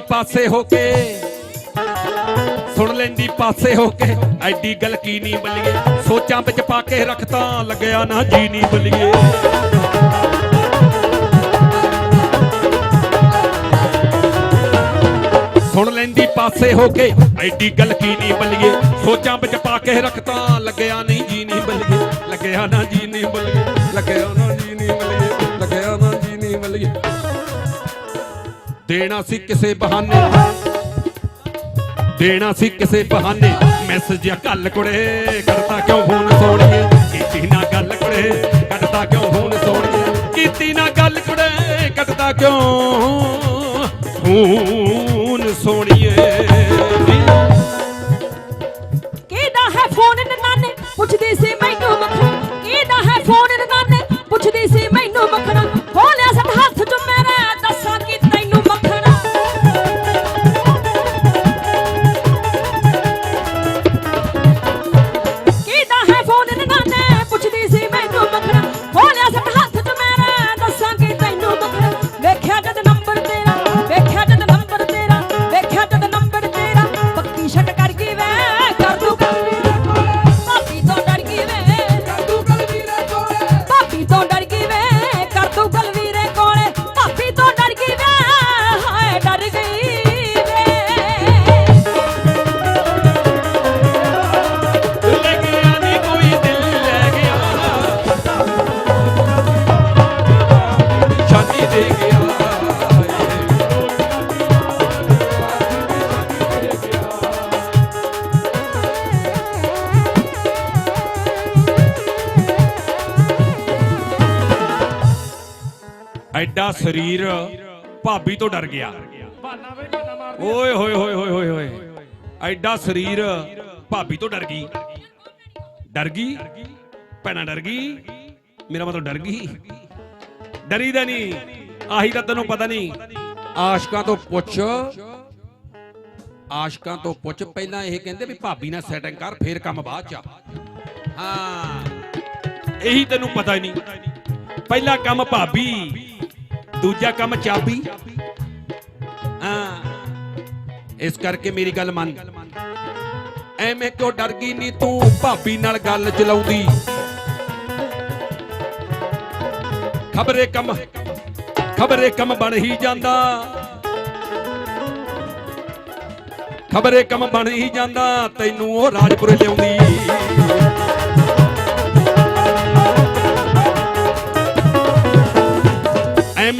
ਪਾਸੇ ਹੋ ਕੇ। ਸੁਣ ਲੈਂਦੀ ਪਾਸੇ ਹੋ ਕੇ। ਐਡੀ ਗੱਲ ਕੀ ਨਹੀਂ ਬਲੀਏ। ਸੋਚਾਂ ਵਿੱਚ ਪਾ ਕੇ ਰੱਖਤਾ ਲੱਗਿਆ ਨਾ ਜੀ ਨਹੀਂ ਬੱਲੀਏ। ਸੁਣ ਲੈਂਦੀ ਪਾਸੇ ਹੋ ਕੇ। ਐਡੀ ਗੱਲ ਕੀ ਨਹੀਂ ਬੱਲੀਏ। ਸੋਚਾਂ ਵਿੱਚ ਪਾ ਕੇ ਰੱਖਤਾ ਲੱਗਿਆ ਨਹੀਂ ਜੀ ਨਹੀਂ ਬਲੀਏ। ਲੱਗਿਆ ਨਾ ਜੀ ਨਹੀਂ ਬੱਲੀਏ। ਲੱਗਿਆ ਦੇਣਾ ਸੀ ਕਿਸੇ ਬਹਾਨੇ। ਦੇਣਾ ਸੀ ਕਿਸੇ ਬਹਾਨੇ। ਮੈਸੇਜ ਜਾਂ ਕੱਲ ਕੁੜੇ ਕਰਦਾ ਕਿਉਂ ਫੋਨ ਸੋਣੀਏ ਕੀਤੀ ਨਾ ਗੱਲ ਕੁੜੇ ਕੱਟਦਾ ਕਿਉਂ ਫੋਨ ਸੋਣੀਏ ਕੀਤੀ ਨਾ ਗੱਲ ਕੁੜੇ ਕੱਟਦਾ ਕਿਉਂ ਫੋਨ ਐਡਾ ਸਰੀਰ ਭਾਬੀ ਤੋਂ ਡਰ ਗਿਆ। ਓਏ, ਹੋਏ ਹੋਏ ਹੋਏ ਹੋਏ ਹੋਏ। ਐਡਾ ਸਰੀਰ ਭਾਬੀ ਤੋਂ ਡਰ ਗਈ। ਡਰ ਗਈ? ਭੈਣਾ ਡਰ ਗਈ? ਮੇਰਾ ਮਤਲਬ ਡਰ ਗਈ? ਡਰੀ ਦਾ ਨਹੀਂ। ਆਹੀ ਤਾਂ ਤੈਨੂੰ ਪਤਾ ਨਹੀਂ। ਆਸ਼ਕਾਂ ਤੋਂ ਪੁੱਛ। ਆਸ਼ਕਾਂ ਤੋਂ ਪੁੱਛ। ਪਹਿਲਾਂ ਇਹ ਕਹਿੰਦੇ ਵੀ ਭਾਬੀ ਨਾਲ ਸੈਟਿੰਗ ਕਰ, ਫੇਰ ਕੰਮ ਬਾਅਦ ਚ ਆ। ਹਾਂ। ਇਹੀ ਤੈਨੂੰ ਪਤਾ ਹੀ ਨਹੀਂ। ਪਹਿਲਾ ਕੰਮ ਭਾਬੀ ਦੂਜਾ ਕੰਮ ਚਾਬੀ। ਹਾਂ, ਇਸ ਕਰਕੇ ਮੇਰੀ ਗੱਲ ਮੰਨ। ਐਵੇਂ ਕਿਉਂ ਡਰ ਗਈ ਨੀ ਤੂੰ ਭਾਬੀ ਨਾਲ ਗੱਲ ਚਲਾਉਂਦੀ? ਖਬਰੇ ਕੰਮ ਖਬਰੇ ਕੰਮ ਬਣ ਹੀ ਜਾਂਦਾ। ਖਬਰੇ ਕੰਮ ਬਣ ਹੀ ਜਾਂਦਾ, ਤੈਨੂੰ ਉਹ ਰਾਜਪੁਰੇ ਲਿਆਉਂਦੀ।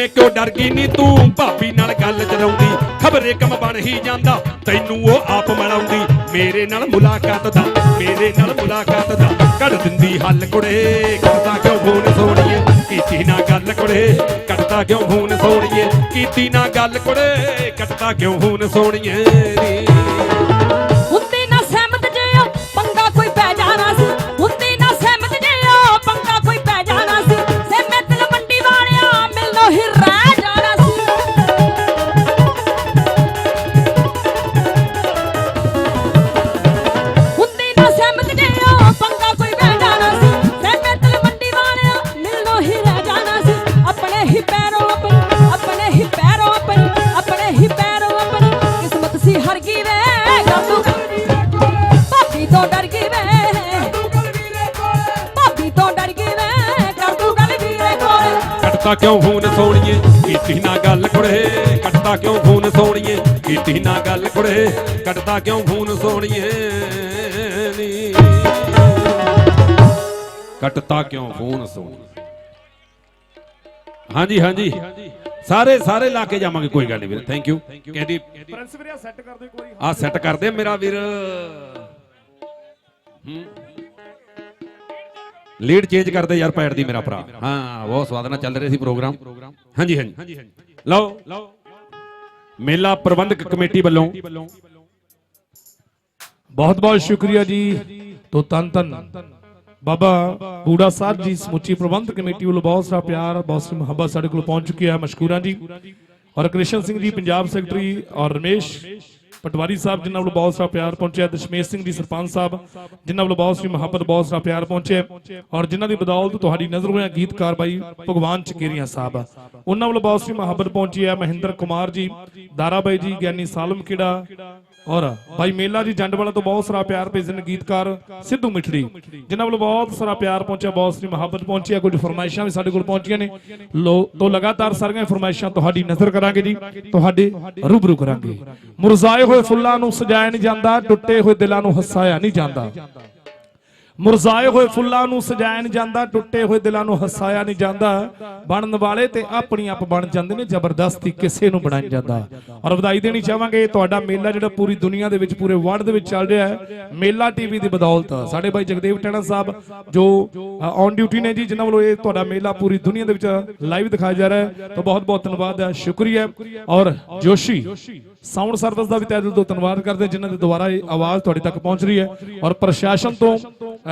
ਐਵੇਂ ਕਿਉਂ ਡਰ ਗਈ ਨੀ ਤੂੰ? ਭਾਬੀ ਨਾਲ ਗੱਲ ਚਲਾਉਂਦੀ, ਖਬਰੇ ਕੰਮ ਬਣ ਹੀ ਜਾਂਦਾ। ਤੈਨੂੰ ਉਹ ਆਪ ਮਲਾਉਂਦੀ, ਮੇਰੇ ਨਾਲ ਮੁਲਾਕਾਤ ਦਾ, ਮੇਰੇ ਨਾਲ ਮੁਲਾਕਾਤ ਦਾ। ਕੱਢ ਦਿੰਦੀ ਹੱਲ ਕੁੜੇ, ਕਰਦਾ ਕਿਉਂ ਫੋਨ ਸੋਣੀਏ ਕੀਤੀ ਨਾ ਗੱਲ ਕੁੜੇ ਕੱਢਦਾ ਕਿਉਂ ਫੋਨ ਸੋਣੀਏ ਕੀਤੀ ਨਾ ਗੱਲ ਕੁੜੇ ਕੱਢਦਾ ਕਿਉਂ ਫੋਨ ਸੋਣੀਏ ਨੀ ਫੋਨ ਸੋਣੀਏ ਕੀਤੀ ਨਾ ਗੱਲ ਕੁੜੇ ਕੱਟਦਾ ਕਿਉਂ ਫੋਨ ਸੋਣੀਏ? ਕੀਤੀ ਨਾ ਗੱਲ ਕੁੜੇ ਕੱਟਦਾ ਕਿਉਂ ਫੋਨ ਸੋਣੀਏ? ਨੀ ਕੱਟਦਾ ਕਿਉਂ ਫੋਨ ਸੋਣੀਏ? ਹਾਂਜੀ ਹਾਂਜੀ। ਸਾਰੇ ਸਾਰੇ ਲਾ ਕੇ ਜਾਵਾਂਗੇ ਕੋਈ ਗੱਲ ਨਹੀਂ ਵੀਰ। ਥੈਂਕ ਯੂ ਕਹਿੰਦੀ ਪ੍ਰਿੰਸ ਵੀਰੇ ਸੈੱਟ ਕਰ ਦਿਓ ਇੱਕ ਵਾਰੀ। ਆ ਸੈੱਟ ਕਰ ਦੇ ਮੇਰਾ ਵੀਰ। ਹੂੰ। ਲੀਡ ਚੇਂਜ ਕਰਦੇ ਯਾਰ ਪੈੜ ਦੀ ਮੇਰਾ ਭਰਾ। ਹਾਂ, ਬਹੁਤ ਸਵਾਦ ਨਾਲ ਚੱਲ ਰਿਹਾ ਸੀ ਪ੍ਰੋਗਰਾਮ। ਹਾਂਜੀ ਹਾਂਜੀ। ਲਓ। ਮੇਲਾ ਪ੍ਰਬੰਧਕ ਕਮੇਟੀ ਵੱਲੋਂ। ਬਹੁਤ ਬਹੁਤ ਸ਼ੁਕਰੀਆ ਜੀ। ਤੋ ਤਨ ਤਨ। ਬਾਬਾ ਬੂੜਾ ਸਾਹਿਬ ਜੀ, ਸਮੁੱਚੀ ਪ੍ਰਬੰਧਕ ਕਮੇਟੀ ਵੱਲੋਂ ਬਹੁਤ ਸਾਰਾ ਪਿਆਰ, ਬਹੁਤ ਸਾਰੀ ਮੁਹੱਬਤ ਸਾਡੇ ਕੋਲ ਪਹੁੰਚ ਚੁੱਕੀ ਹੈ, ਮਸ਼ਕੂਰਾਂ ਜੀ। ਔਰ ਕ੍ਰਿਸ਼ਨ ਸਿੰਘ ਜੀ, ਪੰਜਾਬ ਸੈਕਟਰੀ ਔਰ ਰਮੇਸ਼। ਪਟਵਾਰੀ ਸਾਹਿਬ, ਜਿਨ੍ਹਾਂ ਵੱਲੋਂ ਬਹੁਤ ਸਾਰਾ ਪਿਆਰ ਪਹੁੰਚਿਆ, ਦਸ਼ਮੇਸ਼ ਸਿੰਘ ਜੀ ਸਰਪੰਚ ਸਾਹਿਬ, ਜਿਨ੍ਹਾਂ ਵੱਲੋਂ ਬਹੁਤ ਸਾਰੀ ਮੁਹੱਬਤ, ਬਹੁਤ ਸਾਰਾ ਪਿਆਰ ਪਹੁੰਚਿਆ ਔਰ ਜਿਨ੍ਹਾਂ ਦੀ ਬਦੌਲਤ ਤੁਹਾਡੀ ਨਜ਼ਰ ਹੋਇਆ ਗੀਤਕਾਰ ਬਾਈ ਭਗਵਾਨ ਚਕੇਰੀਆਂ ਸਾਹਿਬ, ਉਹਨਾਂ ਵੱਲੋਂ ਬਹੁਤ ਸਾਰੀ ਮੁਹੱਬਤ ਪਹੁੰਚੀ ਹੈ। ਮਹਿੰਦਰ ਕੁਮਾਰ ਜੀ, ਦਾਰਾ ਬਾਈ ਜੀ, ਗਿਆਨੀ ਸਾਲਮ ਕਿੜਾ ਔਰ ਭਾਈ ਮੇਲਾ ਜੀ ਜੰਡ ਵਾਲਾ ਤੋਂ ਬਹੁਤ ਸਾਰਾ ਪਿਆਰ ਭੇਜਦੇ ਨੇ ਗੀਤਕਾਰ ਸਿੱਧੂ ਮਿੱਠੜੀ, ਜਿਨ੍ਹਾਂ ਵੱਲੋਂ ਬਹੁਤ ਸਾਰਾ ਪਿਆਰ ਪਹੁੰਚਿਆ, ਬਹੁਤ ਸਾਰੀ ਮੁਹੱਬਤ ਪਹੁੰਚੀ ਹੈ, ਕੁਝ ਫਰਮਾਇਸ਼ਾਂ ਵੀ ਸਾਡੇ ਕੋਲ ਪਹੁੰਚੀਆਂ ਨੇ। ਲੋ, ਤੋਂ ਲਗਾਤਾਰ ਸਾਰੀਆਂ ਫਰਮਾਇਸ਼ਾਂ ਤੁਹਾਡੀ ਨਜ਼ਰ ਕਰਾਂਗੇ ਜੀ, ਤੁਹਾਡੇ ਰੂਬਰੂ ਕਰਾਂਗੇ। ਮੁਰਜਾਏ ਹੋਏ ਫੁੱਲਾਂ ਨੂੰ ਸਜਾਇਆ ਨਹੀਂ ਜਾਂਦਾ, ਟੁੱਟੇ ਹੋਏ ਦਿਲਾਂ ਨੂੰ ਹਸਾਇਆ ਨਹੀਂ ਜਾਂਦਾ। ਮੁਰਜਾਏ ਹੋਏ ਫੁੱਲਾਂ ਨੂੰ ਸਜਾਇਆ ਨਹੀਂ ਜਾਂਦਾ ਟੁੱਟੇ ਹੋਏ ਦਿਲਾਂ ਨੂੰ ਹਸਾਇਆ ਨਹੀਂ ਜਾਂਦਾ ਬਣਨ ਵਾਲੇ ਤੇ ਆਪਣੀ ਆਪ ਬਣ ਜਾਂਦੇ ਨੇ ਜ਼ਬਰਦਸਤੀ ਕਿਸੇ ਨੂੰ ਬਣਾਇਆ ਜਾਂਦਾ। ਔਰ ਵਧਾਈ ਦੇਣੀ ਚਾਹਾਂਗੇ ਤੁਹਾਡਾ ਮੇਲਾ ਜਿਹੜਾ ਪੂਰੀ ਦੁਨੀਆ ਦੇ ਵਿੱਚ ਪੂਰੇ ਵਰਲਡ ਦੇ ਵਿੱਚ ਚੱਲ ਰਿਹਾ ਹੈ ਮੇਲਾ ਟੀਵੀ ਦੀ ਬਦੌਲਤ ਸਾਡੇ ਭਾਈ ਜਗਦੇਵ ਟੈਣਾ ਸਾਹਿਬ ਜੋ ਔਨ ਡਿਊਟੀ ਨੇ ਜੀ ਜਿਨ੍ਹਾਂ ਵੱਲੋਂ ਇਹ ਤੁਹਾਡਾ ਮੇਲਾ ਪੂਰੀ ਦੁਨੀਆ ਦੇ ਵਿੱਚ ਲਾਈਵ ਦਿਖਾਇਆ ਜਾ ਰਿਹਾ ਹੈ ਤਾਂ ਬਹੁਤ ਬਹੁਤ ਧੰਨਵਾਦ ਹੈ ਸ਼ੁਕਰੀਆ। ਔਰ ਜੋਸ਼ੀ ਸਾਊਂਡ ਸਰਵਿਸ ਦਾ ਵੀ ਤਹਿ ਦਿਲ ਤੋਂ ਧੰਨਵਾਦ ਕਰਦੇ ਹਾਂ, ਜਿਨ੍ਹਾਂ ਦੇ ਦੁਆਰਾ ਇਹ ਆਵਾਜ਼ ਤੁਹਾਡੇ ਤੱਕ ਪਹੁੰਚ ਰਹੀ ਹੈ। ਔਰ ਪ੍ਰਸ਼ਾਸਨ ਤੋਂ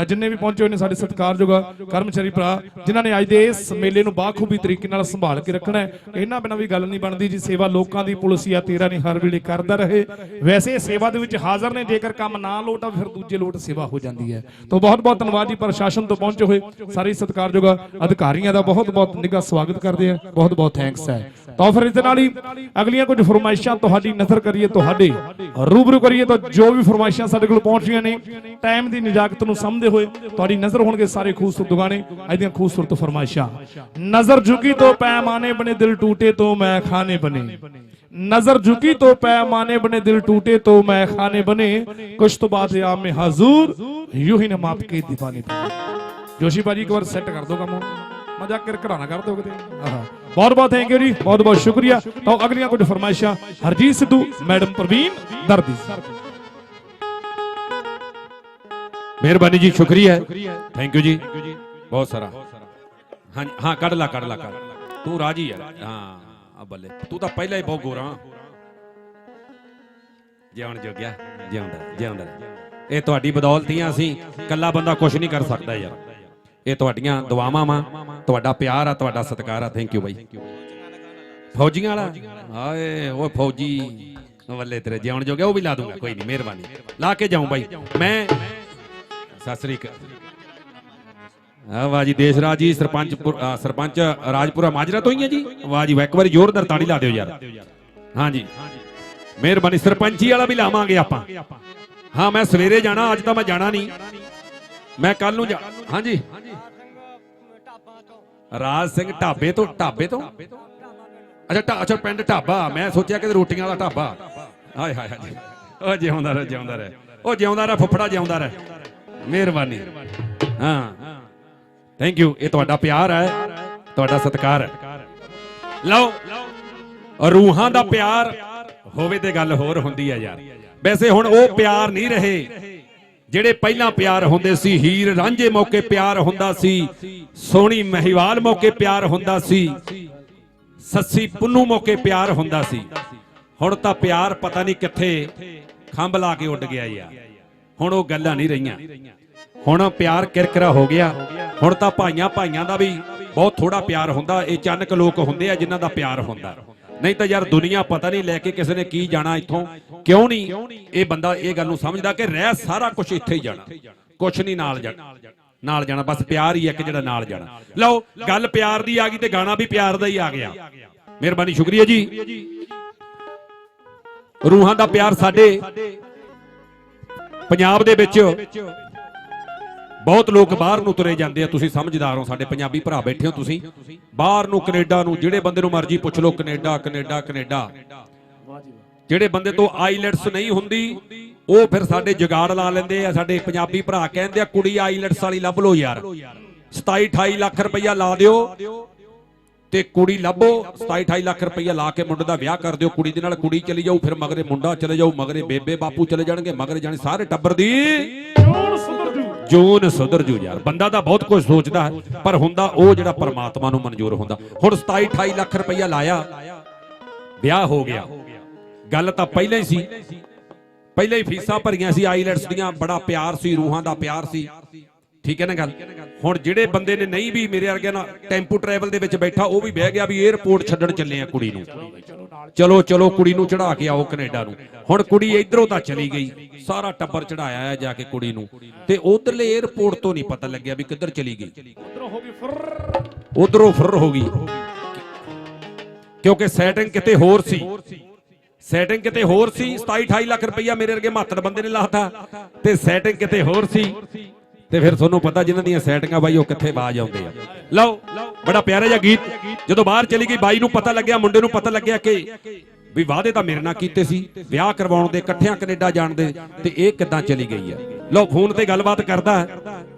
ਜਿੰਨੇ ਵੀ ਪਹੁੰਚੇ ਹੋਏ ਨੇ ਸਾਡੇ ਸਤਿਕਾਰਯੋਗ ਕਰਮਚਾਰੀ ਭਰਾ, ਜਿਨ੍ਹਾਂ ਨੇ ਅੱਜ ਦੇ ਇਸ ਮੇਲੇ ਨੂੰ ਬਾਖੂਬੀ ਤਰੀਕੇ ਨਾਲ ਸੰਭਾਲ ਕੇ ਰੱਖਣਾ ਹੈ। ਇਹਨਾਂ ਬਿਨਾਂ ਵੀ ਗੱਲ ਨਹੀਂ ਬਣਦੀ ਜੀ, ਸੇਵਾ ਲੋਕਾਂ ਦੀ ਪੁਲਿਸ ਪੁਲਿਸੀਆ ਤੇਰਾ ਨਹੀਂ ਹਰ ਵੇਲੇ ਕਰਦਾ ਰਹੇ। ਵੈਸੇ ਸੇਵਾ ਦੇ ਵਿੱਚ ਹਾਜ਼ਰ ਨੇ, ਜੇਕਰ ਕੰਮ ਨਾ ਲੋਟ ਆ ਫਿਰ ਦੂਜੇ ਲੋਟ ਸੇਵਾ ਹੋ ਜਾਂਦੀ ਹੈ। ਤਾਂ ਬਹੁਤ ਬਹੁਤ ਧੰਨਵਾਦ ਜੀ ਪ੍ਰਸ਼ਾਸਨ ਤੋਂ ਪਹੁੰਚੇ ਹੋਏ ਸਾਰੇ ਸਤਿਕਾਰਯੋਗ ਅਧਿਕਾਰੀਆਂ ਦਾ ਬਹੁਤ ਬਹੁਤ ਨਿੱਘਾ ਸਵਾਗਤ ਕਰਦੇ ਆ ਬਹੁਤ ਬਹੁਤ ਥੈਂਕਸ ਹੈ। ਤਾਂ ਫਿਰ ਇਸ ਦੇ ਨਾਲ ਹੀ ਅਗਲੀਆਂ ਕੁਝ ਫਰਮਾਇਸ਼ਾਂ ਤੁਹਾਡੀ ਨਜ਼ਰ ਕਰੀਏ, ਤੁਹਾਡੇ ਰੂਬਰੂ ਕਰੀਏ, ਤਾਂ ਜੋ ਵੀ ਫਰਮਾਇਸ਼ਾਂ ਸਾਡੇ ਕੋਲ ਪਹੁੰਚ ਰਹੀਆਂ ਨੇ ਟਾਈਮ ਦੀ ਨਿਜਾਕਤ ਨੂੰ ਸਮਝ ਸਮਝਦੇ ਹੋਏ ਤੁਹਾਡੀ ਨਜ਼ਰ ਹੋਣਗੇ ਸਾਰੇ ਖੂਬਸੂਰਤ ਗਾਣੇ ਇਹਦੀਆਂ ਖੂਬਸੂਰਤ ਫਰਮਾਇਸ਼ਾਂ ਨਜ਼ਰ ਝੁਕੀ ਤੋਂ ਪੈਮਾਨੇ ਬਣੇ ਦਿਲ ਟੂਟੇ ਤੋਂ ਮੈਂ ਖਾਨੇ ਬਨੇ नजर झुकी तो पैमाने बने दिल टूटे तो मैं खाने बने कुछ तो बात है आप में हाजूर यूं ही ना माप के दीवाने बने ਜੋਸ਼ੀ ਭਾਜੀ ਇੱਕ ਵਾਰ ਸੈੱਟ ਕਰ ਦਿਓ ਕੰਮ ਮਜ਼ਾਕ ਕਰ ਘਰਾਣਾ ਕਰ ਦਿਓ ਕਿਤੇ ਆਹਾ ਬਹੁਤ ਬਹੁਤ ਥੈਂਕ ਯੂ ਜੀ ਬਹੁਤ ਬਹੁਤ ਸ਼ੁਕਰੀਆ ਤਾਂ ਅਗਲੀਆਂ ਕੁਝ ਫਰਮਾਇਸ਼ਾਂ ਹਰਜੀਤ ਸਿੱਧੂ ਮੈਡਮ ਪ੍ਰਵੀਨ ਦਰਦੀ ਮਿਹਰਬਾਨੀ ਜੀ ਸ਼ੁਕਰੀਆ। ਥੈਂਕ ਯੂ ਜੀ। ਬਹੁਤ ਸਾਰਾ। ਹਾਂ ਹਾਂ ਕੱਢ ਲਾ ਕੱਢ ਲਾ ਕੱਢ। ਤੂੰ ਰਾਜੀ ਯਾਰ ਹਾਂ ਆ ਬੱਲੇ। ਤੂੰ ਤਾਂ ਪਹਿਲਾਂ ਹੀ ਬਹੁਤ ਗੋਰਾ ਜਿਉਣ ਜੋਗਿਆ ਜਿਉਂਦਾ ਜਿਉਂਦਾ। ਇਹ ਤੁਹਾਡੀ ਬਦੌਲਤ ਹੀ ਆ ਅਸੀਂ ਕੱਲਾ ਬੰਦਾ ਕੁਝ ਨਹੀਂ ਕਰ ਸਕਦਾ ਯਾਰ। ਇਹ ਤੁਹਾਡੀਆਂ ਦੁਆਵਾਂ ਵਾ। ਤੁਹਾਡਾ ਪਿਆਰ ਆ ਤੁਹਾਡਾ ਸਤਿਕਾਰ ਆ। ਥੈਂਕ ਯੂ ਬਾਈ। ਫੌਜੀਆਂ ਵਾਲਾ? ਹਾਏ ਓਏ ਫੌਜੀ। ਵੱਲੇ ਤੇਰੇ ਜਿਉਣ ਜੋਗਿਆ ਉਹ ਵੀ ਲਾ ਦੂੰਗਾ ਕੋਈ ਨਹੀਂ ਮਿਹਰਬਾਨੀ। ਲਾ ਕੇ ਜਾਉਂ ਬਾਈ। ਮੈਂ ਸਤਿ ਸ੍ਰੀ ਅਕਾਲ। ਆ ਵਾਹ ਜੀ ਦੇਸ਼ਰਾਜ ਜੀ, ਸਰਪੰਚ ਸਰਪੰਚ ਰਾਜਪੁਰਾ ਮਾਜਰਾ ਤੋਂ ਹੀ ਹੈ ਜੀ। ਵਾਹ ਜੀ ਇੱਕ ਵਾਰੀ ਜ਼ੋਰਦਾਰ ਤਾੜੀ ਲਾ ਦਿਓ ਯਾਰ। ਹਾਂ ਜੀ। ਮਿਹਰਬਾਨੀ, ਸਰਪੰਚੀ ਵਾਲਾ ਵੀ ਲਾਵਾਂਗੇ ਆਪਾਂ। ਹਾਂ, ਮੈਂ ਸਵੇਰੇ ਜਾਣਾ, ਅੱਜ ਤਾਂ ਮੈਂ ਜਾਣਾ ਨਹੀਂ। ਮੈਂ ਕੱਲ ਨੂੰ ਜਾ ਹਾਂ ਜੀ। ਰਾਜ ਸਿੰਘ ਢਾਬੇ ਤੋਂ ਢਾਬੇ ਤੋਂ? ਅੱਛਾ, ਢਾ ਅੱਛਾ, ਪਿੰਡ ਢਾਬਾ। ਮੈਂ ਸੋਚਿਆ ਕਿ ਰੋਟੀਆਂ ਵਾਲਾ ਢਾਬਾ। ਹਾਏ ਹਾਏ ਹਾਏ। ਉਹ ਜਿਉਂਦਾ ਰਹਿ ਜਿਉਂਦਾ ਰਹਿ। ਉਹ ਜਿਉਂਦਾ ਰਹਿ, ਫੁੱਫੜਾ ਜਿਉਂਦਾ ਰਹਿ। ਮਿਹਰਬਾਨੀ। ਹਾਂ। ਥੈਂਕ ਯੂ ਇਹ ਤੁਹਾਡਾ ਪਿਆਰ ਹੈ। ਤੁਹਾਡਾ ਸਤਿਕਾਰ ਹੈ। ਲਓ। ਰੂਹਾਂ ਦਾ ਪਿਆਰ ਹੋਵੇ ਤੇ ਗੱਲ ਹੋਰ ਹੁੰਦੀ ਹੈ ਯਾਰ। ਵੈਸੇ ਹੁਣ ਉਹ ਪਿਆਰ ਨਹੀਂ ਰਹੇ, ਜਿਹੜੇ ਪਹਿਲਾਂ ਪਿਆਰ ਹੁੰਦੇ ਸੀ। ਹੀਰ ਰਾਂਝੇ ਮੌਕੇ ਪਿਆਰ ਹੁੰਦਾ ਸੀ। ਸੋਹਣੀ ਮਹੀਵਾਲ ਮੌਕੇ ਪਿਆਰ ਹੁੰਦਾ ਸੀ। ਸੱਸੀ ਪੁੰਨੂ ਮੌਕੇ ਪਿਆਰ ਹੁੰਦਾ ਸੀ। ਹੁਣ ਤਾਂ ਪਿਆਰ ਪਤਾ ਨਹੀਂ ਕਿੱਥੇ ਖੰਭ ਲਾ ਕੇ ਉੱਡ ਗਿਆ ਯਾਰ। ਹੁਣ ਉਹ ਗੱਲਾਂ ਨਹੀਂ ਰਹੀਆਂ। ਹੁਣ ਪਿਆਰ ਕਿਰਕਰਾ ਹੋ ਗਿਆ। ਹੁਣ ਤਾਂ ਭਾਈਆਂ ਭਾਈਆਂ ਦਾ ਵੀ ਬਹੁਤ ਥੋੜਾ ਪਿਆਰ ਹੁੰਦਾ। ਇਹ ਚੰਨਕ ਲੋਕ ਹੁੰਦੇ ਆ ਜਿਨ੍ਹਾਂ ਦਾ ਪਿਆਰ ਹੁੰਦਾ। ਨਹੀਂ ਤਾਂ ਯਾਰ ਦੁਨੀਆ ਪਤਾ ਨਹੀਂ ਲੈ ਕੇ ਕਿਸੇ ਨੇ ਕੀ ਜਾਣਾ ਇੱਥੋਂ। ਕਿਉਂ ਨਹੀਂ ਇਹ ਬੰਦਾ ਇਹ ਗੱਲ ਨੂੰ ਸਮਝਦਾ ਕਿ ਰਹਿ ਸਾਰਾ ਕੁਝ ਇੱਥੇ ਹੀ ਜਾਣਾ। ਕੁਝ ਨਹੀਂ ਨਾਲ ਜਾਣਾ। ਨਾਲ ਜਾਣਾ, ਬਸ ਪਿਆਰ ਹੀ ਇੱਕ ਜਿਹੜਾ ਨਾਲ ਜਾਣਾ। ਲਓ, ਗੱਲ ਪਿਆਰ ਦੀ ਆ ਗਈ ਤੇ ਗਾਣਾ ਵੀ ਪਿਆਰ ਦਾ ਹੀ ਆ ਗਿਆ। ਮਿਹਰਬਾਨੀ, ਸ਼ੁਕਰੀਆ ਜੀ। ਰੂਹਾਂ ਦਾ ਪਿਆਰ ਸਾਡੇ ਪੰਜਾਬ ਦੇ ਵਿੱਚ ਬਹੁਤ ਲੋਕ ਬਾਹਰ ਨੂੰ ਤੁਰੇ ਜਾਂਦੇ ਆ, ਤੁਸੀਂ ਸਮਝਦਾਰ ਹੋ, ਸਾਡੇ ਪੰਜਾਬੀ ਭਰਾ ਬੈਠੇ ਹੋ ਤੁਸੀਂ। ਬਾਹਰ ਨੂੰ ਕੈਨੇਡਾ ਨੂੰ, ਜਿਹੜੇ ਬੰਦੇ ਨੂੰ ਮਰਜ਼ੀ ਪੁੱਛ ਲਓ, ਕੈਨੇਡਾ ਕੈਨੇਡਾ ਕੈਨੇਡਾ। ਜਿਹੜੇ ਬੰਦੇ ਤੋਂ ਆਈਲੈਟਸ ਨਹੀਂ ਹੁੰਦੀ, ਉਹ ਫਿਰ ਸਾਡੇ ਜਗਾੜ ਲਾ ਲੈਂਦੇ ਆ, ਸਾਡੇ ਪੰਜਾਬੀ ਭਰਾ ਕਹਿੰਦੇ ਆ, ਕੁੜੀ ਆਈਲੈਟਸ ਵਾਲੀ ਲੱਭ ਲਓ ਯਾਰ। 27 28 ਲੱਖ ਰੁਪਈਆ ਲਾ ਦਿਓ ਤੇ ਕੁੜੀ ਲੱਭੋ 27 28 ਲੱਖ ਰੁਪਈਆ ਲਾ ਕੇ ਮੁੰਡੇ ਦਾ ਵਿਆਹ ਕਰ ਦਿਓ, ਕੁੜੀ ਦੇ ਨਾਲ ਕੁੜੀ ਚਲੀ ਜਾਊ, ਫਿਰ ਮਗਰੇ ਮੁੰਡਾ ਚਲੇ ਜਾਊ, ਮਗਰੇ ਬੇਬੇ ਬਾਪੂ ਚਲੇ ਜਾਣਗੇ, ਮਗਰੇ ਜਾਣੇ ਸਾਰੇ ਟੱਬਰ ਦੀ ਜੂਨ ਸੁਧਰ ਜੂ ਯਾਰ। ਬੰਦਾ ਤਾਂ ਬਹੁਤ ਕੁਝ ਸੋਚਦਾ ਹੈ, ਪਰ ਹੁੰਦਾ ਉਹ ਜਿਹੜਾ ਪਰਮਾਤਮਾ ਨੂੰ ਮਨਜ਼ੂਰ ਹੁੰਦਾ। ਹੁਣ 27 28 ਲੱਖ ਰੁਪਈਆ ਲਾਇਆ, ਵਿਆਹ ਹੋ ਗਿਆ। ਗੱਲ ਤਾਂ ਪਹਿਲਾਂ ਹੀ ਸੀ। ਪਹਿਲਾਂ ਹੀ ਫੀਸਾਂ ਭਰੀਆਂ ਸੀ ਆਈਲੈਟਸ ਦੀਆਂ, ਬੜਾ ਪਿਆਰ ਸੀ, ਰੂਹਾਂ ਦਾ ਪਿਆਰ ਸੀ। ਠੀਕ ਹੈ ਨਾ ਗੱਲ? ਹੁਣ ਜਿਹੜੇ ਬੰਦੇ ਨੇ ਨਹੀਂ ਵੀ ਮੇਰੇ ਵਰਗੇ ਨਾ ਟੈਂਪੂ ਟਰੈਵਲ ਦੇ ਵਿੱਚ ਬੈਠਾ, ਉਹ ਵੀ ਬਹਿ ਗਿਆ ਵੀ 에어ਪੋਰਟ ਛੱਡਣ ਚੱਲੇ ਆ ਕੁੜੀ ਨੂੰ। ਚਲੋ ਚਲੋ, ਕੁੜੀ ਨੂੰ ਚੜਾ ਕੇ ਆਓ ਕੈਨੇਡਾ ਨੂੰ। ਹੁਣ ਕੁੜੀ ਇਧਰੋਂ ਤਾਂ ਚਲੀ ਗਈ, ਸਾਰਾ ਟੱਬਰ ਚੜਾਇਆ ਆ ਜਾ ਕੇ ਕੁੜੀ ਨੂੰ। ਤੇ ਉਧਰਲੇ 에어ਪੋਰਟ ਤੋਂ ਨਹੀਂ ਪਤਾ ਲੱਗਿਆ ਵੀ ਕਿੱਧਰ ਚਲੀ ਗਈ। ਉਧਰੋਂ ਹੋ ਹੋ ਗਈ। ਕਿਉਂਕਿ ਸੈਟਿੰਗ ਕਿਤੇ ਹੋਰ ਸੀ। ਸੈਟਿੰਗ ਕਿਤੇ ਹੋਰ ਸੀ 27 28 ਲੱਖ ਰੁਪਈਆ ਮੇਰੇ ਵਰਗੇ ਮਾਤੜ ਬੰਦੇ ਨੇ ਲਾਤਾ। ਤੇ ਸੈਟਿੰਗ ਕਿਤੇ ਹੋਰ ਸੀ। ਤੇ ਫਿਰ ਤੁਹਾਨੂੰ ਪਤਾ ਜਿਨ੍ਹਾਂ ਦੀਆਂ ਸੈਟਿੰਗਾਂ ਬਾਈ ਉਹ ਕਿੱਥੇ ਬਾਜ ਆਉਂਦੇ ਆ। ਲਓ ਬੜਾ ਪਿਆਰਾ ਜਿਹਾ ਗੀਤ। ਜਦੋਂ ਬਾਹਰ ਚਲੀ ਗਈ ਬਾਈ ਨੂੰ ਪਤਾ ਲੱਗਿਆ ਮੁੰਡੇ ਨੂੰ ਪਤਾ ਲੱਗਿਆ ਕਿ ਵੀ ਵਾਅਦੇ ਤਾਂ ਮੇਰੇ ਨਾਲ ਕੀਤੇ ਸੀ ਵਿਆਹ ਕਰਵਾਉਣ ਦੇ ਇਕੱਠਿਆਂ ਕੈਨੇਡਾ ਜਾਣ ਦੇ ਤੇ ਇਹ ਕਿੱਦਾਂ ਚਲੀ ਗਈ ਆ। ਲਓ ਫੋਨ ਤੇ ਗੱਲਬਾਤ ਕਰਦਾ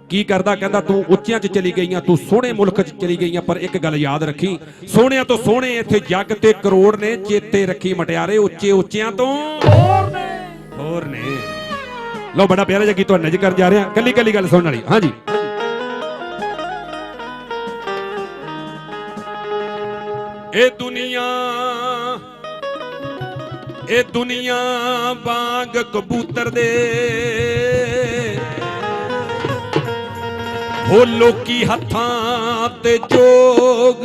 ਕੀ ਕਰਦਾ ਕਹਿੰਦਾ ਤੂੰ ਉੱਚਿਆਂ 'ਚ ਚਲੀ ਗਈਆਂ ਤੂੰ ਸੋਹਣੇ ਮੁਲਕ 'ਚ ਚਲੀ ਗਈਆਂ ਪਰ ਇੱਕ ਗੱਲ ਯਾਦ ਰੱਖੀ ਸੋਹਣਿਆਂ ਤੋਂ ਸੋਹਣੇ ਇੱਥੇ ਜੱਗ ਤੇ ਕਰੋੜ ਨੇ ਚੇਤੇ ਰੱਖੀ ਮਟਿਆਰੇ ਉੱਚੇ ਉੱਚਿਆਂ ਤੋਂ। ਹੋਰ ਨੇ। ਹੋਰ ਨੇ। ਲਓ ਬੜਾ ਪਿਆਰਾ ਜਿਹਾ ਗੀਤ ਤੁਹਾਨੂੰ ਨਜ਼ਰ ਕਰ ਜਾ ਰਿਹਾ। ਕੱਲੀ ਕੱਲੀ ਗੱਲ ਸੁਣਨ ਵਾਲੀ। ਹਾਂਜੀ। ਇਹ ਦੁਨੀਆ ਇਹ ਦੁਨੀਆ ਵਾਂਗ ਕਬੂਤਰ ਦੇ। ਉਹ ਲੋਕੀ ਹੱਥਾਂ ਤੇ ਜੋਗ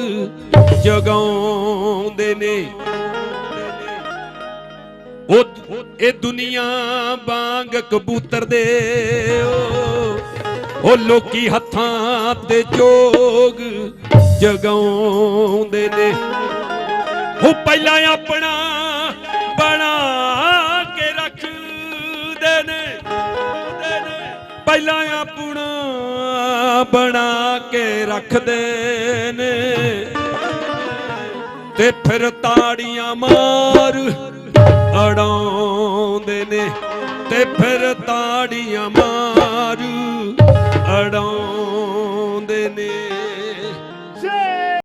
ਜਗਾਉਂਦੇ ਨੇ। ਉਹ ਇਹ ਦੁਨੀਆ ਵਾਂਗ ਕਬੂਤਰ ਦੇ ਉਹ- ਉਹ ਲੋਕੀ ਹੱਥਾਂ ਤੇ ਜੋਗ ਜਗਾਉਂਦੇ ਨੇ। ਉਹ ਪਹਿਲਾਂ ਆਪਣਾ ਬਣਾ ਕੇ ਰੱਖਦੇ ਨੇ। ਪਹਿਲਾਂ ਆਪਣਾ ਬਣਾ ਕੇ ਰੱਖਦੇ ਨੇ। ਤੇ ਫਿਰ ਤਾੜੀਆਂ ਮਾਰ ਅੜਾਉਂਦੇ ਨੇ ਤੇ ਫਿਰ ਤਾੜੀਆਂ ਮਾਂ